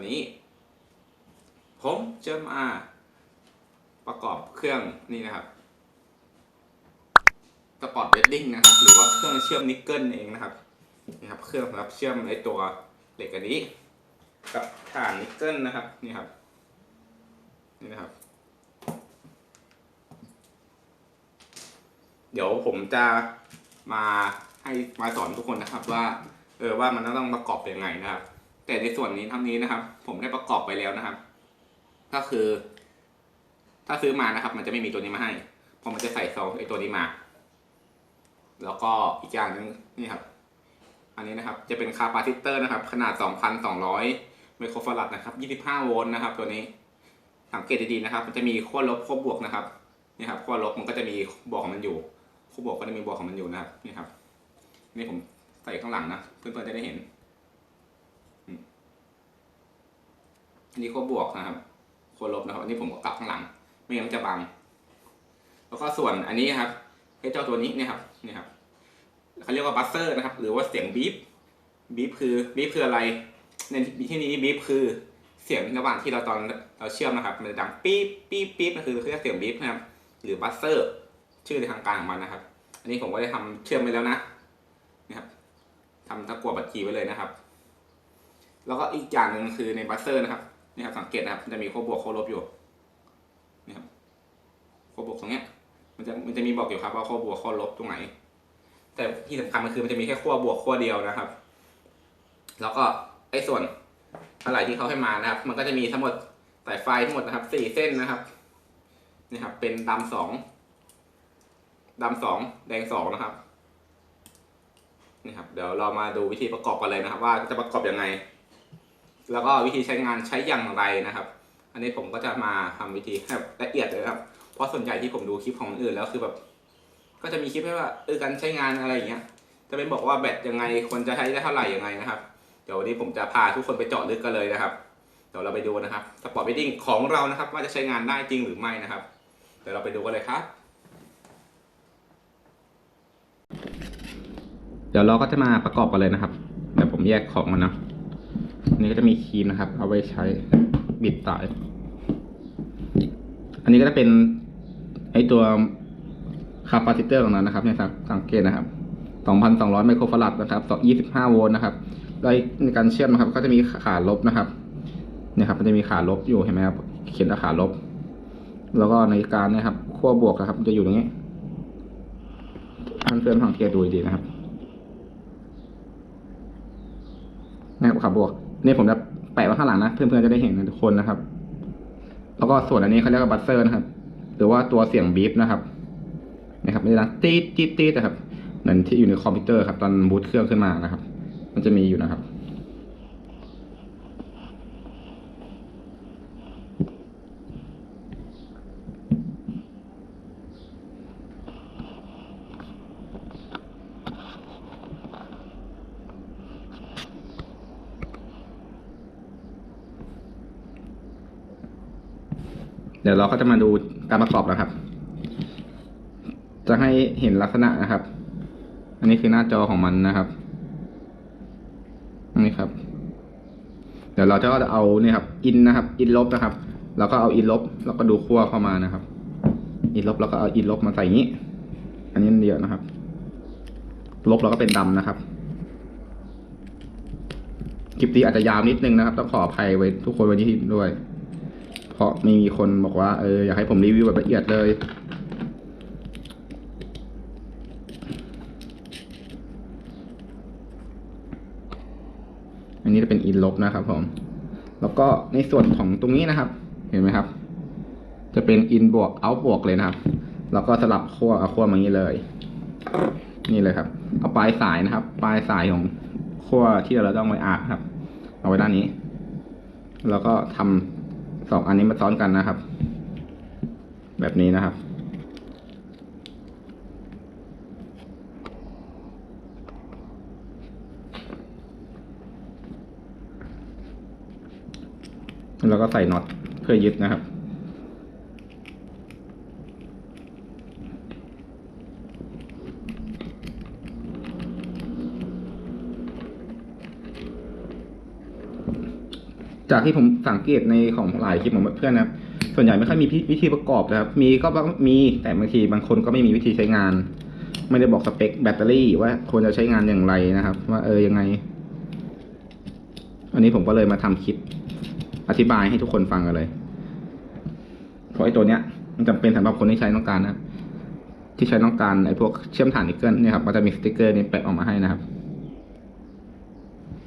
วันนี้ ผมจะมาประกอบเครื่องนี่นะครับสปอร์ตเวดดิ้งนะครับ หรือว่าเครื่องเชื่อมนิกเกิลเองนะครับนี่ครับ เครื่องสำหรับเชื่อมไอตัวเหล็กอันนี้ กับฐานนิกเกิลนะครับนี่ครับนี่นะครับ เดี๋ยวผมจะมาให้มาสอนทุกคนนะครับว่า เออว่ามันต้องประกอบยังไงนะครับ แต่ในส่วนนี้ทั้งนี้นะครับ ผมได้ประกอบไปแล้วนะครับ ก็คือ ถ้าซื้อมานะครับ มันจะไม่มีตัวนี้มาให้เพอมันจะใส่ซองไอตัวนี้มา แล้วก็อีกอย่างหนึงนี่ครับ อันนี้นะครับ จะเป็นคาปาซิเตอร์นะครับ ขนาด 2,200ไมโครฟารัดนะครับ 25 โวลต์นะครับ ตัวนี้ สังเกตดีๆนะครับ มันจะมีขั้วลบขั้วบวกนะครับนี่ครับขั้วลบมันก็จะมีบอกของมันอยู่ขั้วบวกก็จะมีบอกของมันอยู่นะครับนี่ครับ นี่ผมใส่ข้างหลังนะเพื่อนๆจะได้เห็นอืม อันนี้ขั้วบวกนะครับขั้วลบนะครับ อันนี้ผมก็กลับข้างหลัง ไม่งั้นมันจะบัง แล้วก็ส่วนอันนี้ครับไอ้เจ้าตัวนี้เนี่ยครับนี่ครับเขาเรียกว่าบัสเซอร์นะครับ หรือว่าเสียงบีบบีบคือบีบคืออะไร ในที่นี้บีบคือเสียงระหว่างที่เราตอนเราเชื่อมนะครับ มันจะดังปี๊บปี๊บปี๊บนั่นคือเรียกเสียงบีบนะครับ หรือบัสเซอร์ ชื่อในทางการของมันนะครับ อันนี้ผมก็ได้ทำเชื่อมไปแล้วนะนะครับทำตะกั่วบัตรจีไว้เลยนะครับ แล้วก็อีกอย่างหนึ่งคือในบัสเซอร์นะครับ นี่ครับสังเกตนะครับมันจะมีโคบวกโคลบอยู่นี่ครับโคบวกตรงเนี้ย มันจะมันจะมีบอกอยู่ครับว่าโคบวกโคลบตรงไหน แต่ที่สำคัญมันคือมันจะมีแค่ขั้วบวกขั้วเดียวนะครับ แล้วก็ไอ้ส่วนอะไรที่เขาให้มานะครับ มันก็จะมีทั้งหมดสายไฟทั้งหมดนะครับสี่เส้นนะครับนี่ครับ เป็นดำสองดำสองแดงสองนะครับนี่ครับ เดี๋ยวเรามาดูวิธีประกอบกันเลยนะครับ ว่าจะประกอบยังไง แล้วก็วิธีใช้งานใช้อย่างไรนะครับ อันนี้ผมก็จะมาทำวิธีแบบละเอียดเลยครับ เพราะส่วนใหญ่ที่ผมดูคลิปของคนอื่นแล้วคือแบบ ก็จะมีคลิปให้ว่าเออการใช้งานอะไรอย่างเงี้ย จะเป็นบอกว่าแบตยังไงควรจะใช้ได้เท่าไหร่ยังไงนะครับ เดี๋ยววันนี้ผมจะพาทุกคนไปเจาะลึกกันเลยนะครับ เดี๋ยวเราไปดูนะครับสปอร์ตเวดดิ้งของเรานะครับ ว่าจะใช้งานได้จริงหรือไม่นะครับ เดี๋ยวเราไปดูกันเลยครับเดี๋ยวเราก็จะมาประกอบกันเลยนะครับเดี๋ยวผมแยกของมันนะ อันนี้ก็จะมีครีมนะครับ เอาไว้ใช้บิดสาย อันนี้ก็จะเป็นไอตัวคาปาซิเตอร์ของเรานะครับเนี่ยสังเกตนะครับ 2,200 ไมโครฟารัดนะครับ25 โวลต์นะครับโดยในการเชื่อมนะครับ ก็จะมีขาลบนะครับเนี่ยครับ มันจะมีขาลบอยู่เห็นไหมครับ เขียนว่าขาลบ แล้วก็ในการนะครับขั้วบวกนะครับจะอยู่ตรงนี้ท่านเพื่อนสังเกตดูดีนะครับนะครับขาบวก นี่ผมจะแปะไว้ข้างหลังนะ เพื่อนๆจะได้เห็นนะทุกคนนะครับ แล้วก็ส่วนอันนี้เขาเรียกว่าบัสเซอร์นะครับ หรือว่าตัวเสียงบีบนะครับนะครับนี่นะตีดตีดตีดนะครับ เหมือนที่อยู่ในคอมพิวเตอร์ครับ ตอนบูตเครื่องขึ้นมานะครับ มันจะมีอยู่นะครับ เดี๋ยวเราก็จะมาดูการประกอบนะครับ จะให้เห็นลักษณะนะครับ อันนี้คือหน้าจอของมันนะครับนี่ครับ เดี๋ยวเราจะก็จะเอาเนี่ยครับ อินนะครับ อินลบนะครับ แล้วก็เอาอินลบ แล้วก็ดูขั้วเข้ามานะครับ อินลบแล้วก็เอาอินลบมาใส่อย่งนี้ อันนี้อันเดียวนะครับ ลบเราก็เป็นดำนะครับ คลิปนี้อาจจะยาวนิดนึงนะครับต้องขออภัยไว้ทุกคนไว้ที่ด้วย เพราะมีคนบอกว่าเอออยากให้ผมรีวิวแบบละเอียดเลย อันนี้จะเป็นอินลบนะครับผม แล้วก็ในส่วนของตรงนี้นะครับ เห็นไหมครับ จะเป็นอินบวกเอาบวกเลยนะครับ แล้วก็สลับขั้วเอาขั้วมาอย่างนี้เลย นี่เลยครับ เอาปลายสายนะครับ ปลายสายของขั้วที่เราต้องไว้อาร์ครับ เอาไว้ด้านนี้ แล้วก็ทำ สองอันนี้มาซ้อนกันนะครับ แบบนี้นะครับ แล้วก็ใส่น็อตเพื่อยึดนะครับ จากที่ผมสังเกตในของหลายคลิปของเพื่อนนะครับ ส่วนใหญ่ไม่ค่อยมีวิธีประกอบนะครับ มีก็มีแต่บางทีบางคนก็ไม่มีวิธีใช้งาน ไม่ได้บอกสเปคแบตเตอรี่ว่าควรจะใช้งานอย่างไรนะครับ ว่าเออยังไง อันนี้ผมก็เลยมาทำคลิปอธิบายให้ทุกคนฟังกันเลยเพราะไอ้ตัวเนี้ย มันจำเป็นสำหรับคนที่ใช้ต้องการนะที่ใช้ต้องการไอ้พวกเชื่อมฐานนิกเกิลเนี่ยครับมันจะมีสติกเกอร์นี้แปะออกมาให้นะครับ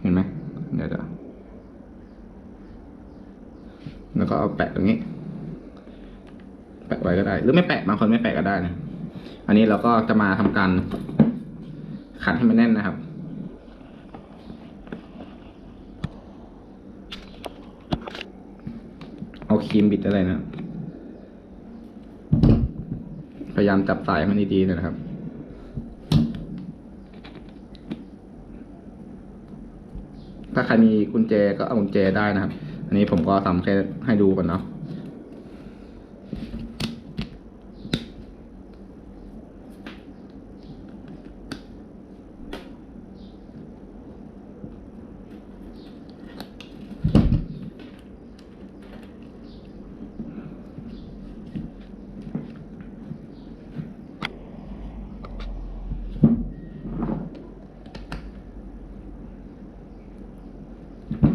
เห็นไหมเดี๋ยวเดี๋ยว แล้วก็เอาแปะตรงนี้ แปะไว้ก็ได้ หรือไม่แปะบางคนไม่แปะก็ได้นะ อันนี้เราก็จะมาทำการขัดให้มันแน่นนะครับเอาครีมบิดอะไรนะ พยายามจับสายมันดีๆนะครับถ้าใครมีกุญแจก็เอากุญแจได้นะครับ อันนี้ผมก็ทำแค่ให้ดูก่อนเนาะ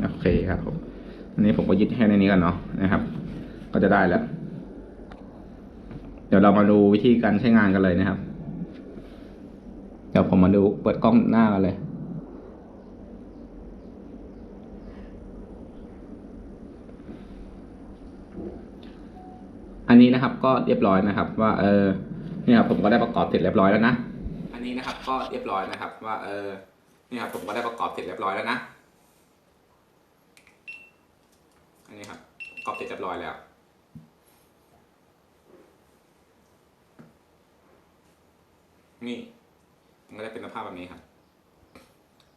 โอเคครับผม อันนี้ผมก็ยึดแค่ในนี้กันเนาะนะครับ ก็จะได้แล้ว เดี๋ยวเรามาดูวิธีการใช้งานกันเลยนะครับ เดี๋ยวผมมาดูเปิดกล้องหน้ากันเลยอันนี้นะครับก็เรียบร้อยนะครับ ว่าเออนี่ครับผมก็ได้ประกอบเสร็จเรียบร้อยแล้วนะ อันนี้นะครับก็เรียบร้อยนะครับ ว่าเออนี่ครับผมก็ได้ประกอบเสร็จเรียบร้อยแล้วนะ อั นนี้ครับปรอบเสร็จเรียบร้อยแล้ว นี่มันก็ได้เป็นสภาพแบบนี้ครับ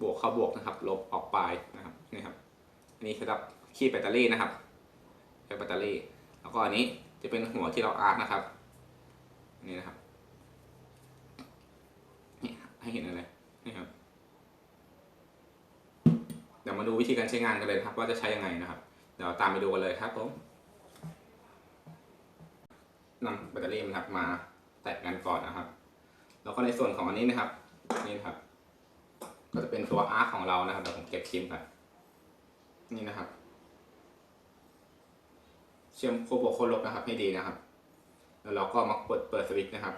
บวกเข้าบวกนะครับ ลบออกปลายนะครับนี่ครับอันนี้สำหรับคีบแบตเตอรี่นะครับแบตเตอรี่ แล้วก็อันนี้จะเป็นหัวที่เราอาร์ตนะครับ นี่นะครับนี่ให้เห็นอะไรนี่ครับเดี๋ยวมาดูวิธีการใช้งานกันเลยครับ ว่าจะใช้ยังไงนะครับ เดี๋ยวตามไปดูกันเลยครับผมนำแบตเตอรี่นะครับมาแตะกันก่อนนะครับ แล้วก็ในส่วนของอันนี้นะครับ นี่นะครับ ก็จะเป็นตัวอาร์ของเรานะครับเดี๋ยวผมเก็บคลิปก่อนนี่นะครับ เชื่อมโคบวกโคลบนะครับ ให้ดีนะครับ แล้วเราก็มาเปิดเปิดสวิตช์นะครับ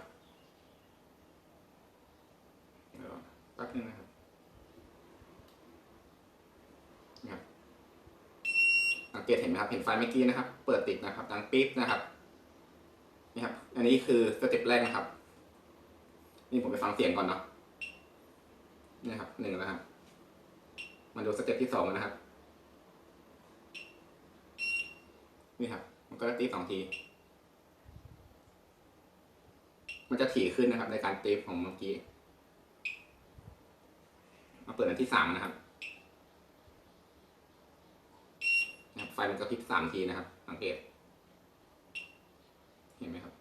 แป๊บนึงนะครับนี่ครับ สั งเกตเห็นไหมครับเห็นไฟเมื่อกี้นะครับ เปิดติดนะครับดังปิ๊บนะครับนี่ครับ อันนี้คือสเต็ปแรกนะครับ นี่ผมไปฟังเสียงก่อนเนาะนี่ครับหนึ่งแล้วครับมาดูสเต็ปที่สองกันนะครับ นี่ครับ มันก็จะตีสองที มันจะถี่ขึ้นนะครับ ในการตีของเมื่อกี้ มาเปิดอันที่สามนะครับ นะครับไฟ มันกระพริบสามทีนะครับ สังเกต เห็นไหมครับ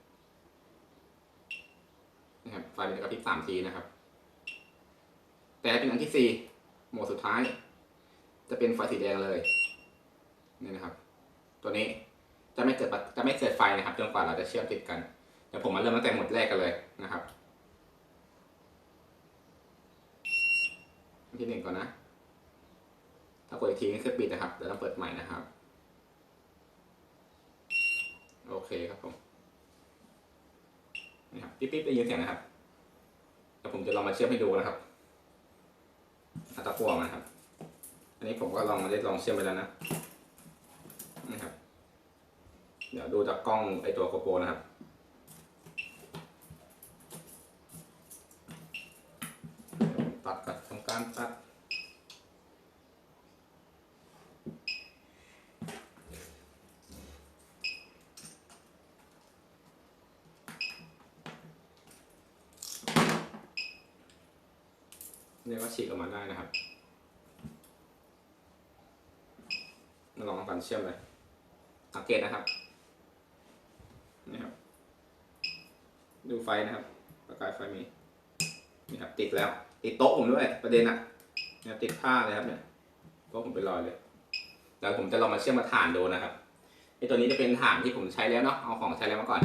นะครับ ไฟมันจะกระพริบสามทีนะครับ แต่เป็นอันที่สี่โหมดสุดท้าย จะเป็นไฟสีแดงเลยนี่นะครับ ตัวนี้จะไม่เกิดจะไม่เกิดไฟนะครับจนกว่าเราจะเชื่อมติดกันเดี๋ยวผมมาเริ่มตั้งแต่หมดแรกกันเลยนะครับอันที่หนึ่งก่อนนะ ถ้ากดอีกทีนี่คือปิดนะครับเดี๋ยวต้องเปิดใหม่นะครับ โอเคครับผมนี่ครับปิ๊บๆได้ยินเสียงนะครับเดี๋ยวผมจะลองมาเชื่อมให้ดูนะครับอัตราพวงนะครับ อันนี้ผมก็ลองมาได้ลองเชื่อมไปแล้วนะนะครับ เดี๋ยวดูจากกล้องไอตัวโกโปรนะครับตัดกับทำการตัด เรียกว่าฉีกออกมาได้นะครับมาลองทำการเชื่อมเลย สังเกตนะครับนี่ครับ ดูไฟนะครับ ประกายไฟมีนี่ครับ ติดแล้ว ติดโต๊ะผมด้วย ประเด็นอะเนี่ยติดผ้าเลยครับเนี่ยโต๊ะผมเป็นรอยเลยเดี๋ยวผมจะลองมาเชื่อมมาถ่านดูนะครับไอตัวนี้จะเป็นถ่านที่ผมใช้แล้วเนาะเอาของใช้แล้วมาก่อน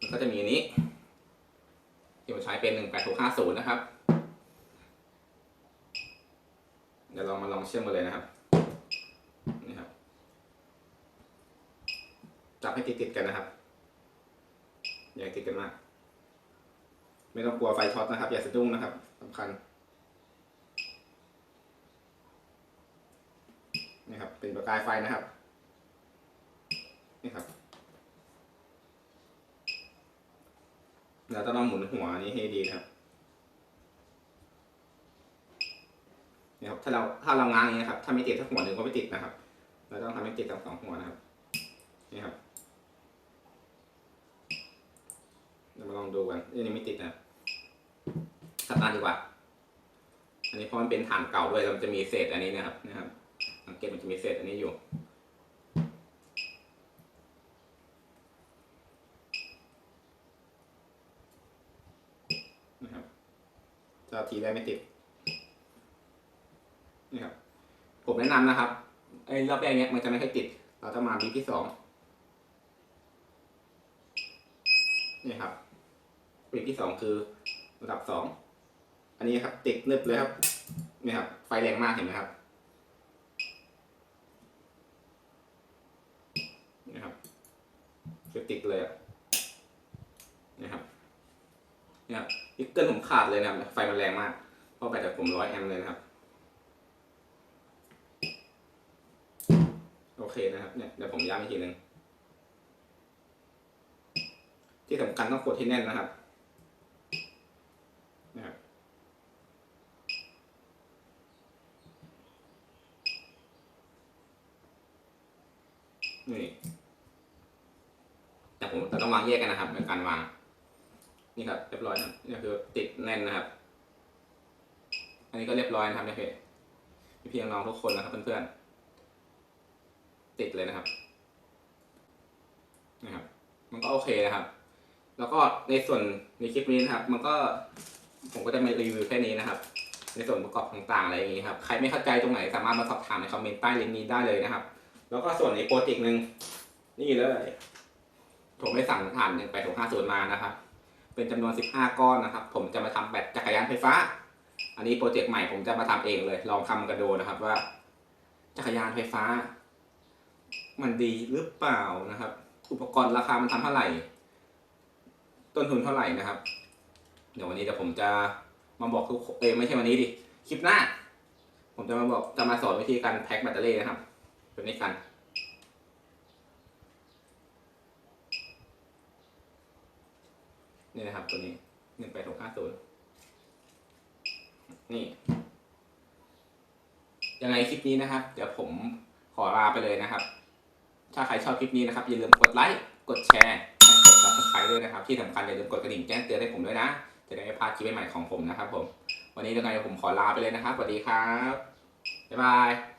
มันก็จะมีอันนี้ที่ผมใช้เป็นหนึ่งแปดหกห้าศูนย์นะครับ เดี๋ยวเรามาลองเชื่อมกันเลยนะครับนี่ครับ จับให้ติดๆกันนะครับ อย่าติดกันมาก ไม่ต้องกลัวไฟช็อตนะครับ อย่าสะดุ้งนะครับสำคัญนี่ครับ เป็นประกายไฟนะครับ นี่ครับเราต้องหมุนหัวนี้ให้ดีนะครับ ครับ ถ้าเราถ้าเราง้างอย่างนี้ครับ ถ้าไม่ติดถ้าหัวหนึ่งก็ไม่ติดนะครับ เราต้องทำให้ติดทั้งสองหัวนะครับ นี่ครับเรามาลองดูกันอันนี้ไม่ติดนะครับกลับด้านดีกว่า อันนี้เพราะมันเป็นฐานเก่าด้วยมันจะมีเศษอันนี้นะครับ นะครับ สังเกตมันจะมีเศษอันนี้อยู่นะครับจะทีได้ไม่ติด นี่ครับ ผม แนะนำนะครับไอ้รอบแรกเนี้ยมันจะไม่ค่อยติด เราจะมาบีที่สองนี่ครับบีที่สองคือระดับสองอันนี้ครับติดนึบเลยครับนี่ครับ ไฟแรงมากเห็นไหมครับนี่ครับคือติดเลยอะนี่ครับนี่ครับนิกเกิลผมขาดเลยนะครับไฟมันแรงมากเพราะแบตจากผมร้อยแอมป์เลยนะครับ เคนะครับเนี่ยเดี๋ยวผมย้ำอีกทีหนึ่งที่สำคัญต้องกดให้แน่นนะครับนะครับนี่แต่ผมแต่ต้องวางแยกกันนะครับในการวาง นี่ครับเรียบร้อยนะนี่คือติดแน่นนะครับ อันนี้ก็เรียบร้อยนะครับเนี่ยพี่พี่น้องทุกคนนะครับเพื่อนๆ ติดเลยนะครับนะครับ มันก็โอเคนะครับ แล้วก็ในส่วนในคลิปนี้นะครับ มันก็ผมก็จะมารีวิวแค่นี้นะครับ ในส่วนประกอบต่างๆอะไรอย่างนี้ครับ ใครไม่เข้าใจตรงไหนสามารถมาสอบถามในคอมเมนต์ใต้ลิงก์นี้ได้เลยนะครับ แล้วก็ส่วนในโปรเจกต์หนึ่งนี่เลยผมได้สั่งผ่านหนึ่งแปดหกห้าศูนย์มานะครับ เป็นจำนวน15ก้อนนะครับ ผมจะมาทำแบตจักรยานไฟฟ้า อันนี้โปรเจกต์ใหม่ผมจะมาทำเองเลย ลองทำกันดูนะครับว่า จักรยานไฟฟ้า มันดีหรือเปล่านะครับ อุปกรณ์ราคามันทำเท่าไหร่ ต้นทุนเท่าไหร่นะครับ เดี๋ยววันนี้เดี๋ยวผมจะมาบอกทุกเอยไม่ใช่วันนี้ดิคลิปหน้า ผมจะมาบอกจะมาสอนวิธีการแพ็คแบตเตอรี่นะครับแบบนี้กันนี่นะครับตัวนี้หนึ่งแปดหกห้าศูนย์นี่ ยังไงคลิปนี้นะครับ เดี๋ยวผมขอลาไปเลยนะครับ ถ้าใครชอบคลิปนี้นะครับอย่าลืมกดไลค์ กดแชร์และกดซับสไครต์ด้วยนะครับ ที่สำคัญอย่าลืมกดกระดิ่งแจ้งเตือนให้ผมด้วยนะ จะได้ไม่พลาดคลิปใหม่ๆของผมนะครับผม วันนี้ยังไงผมขอลาไปเลยนะครับสวัสดีครับ บ๊ายบาย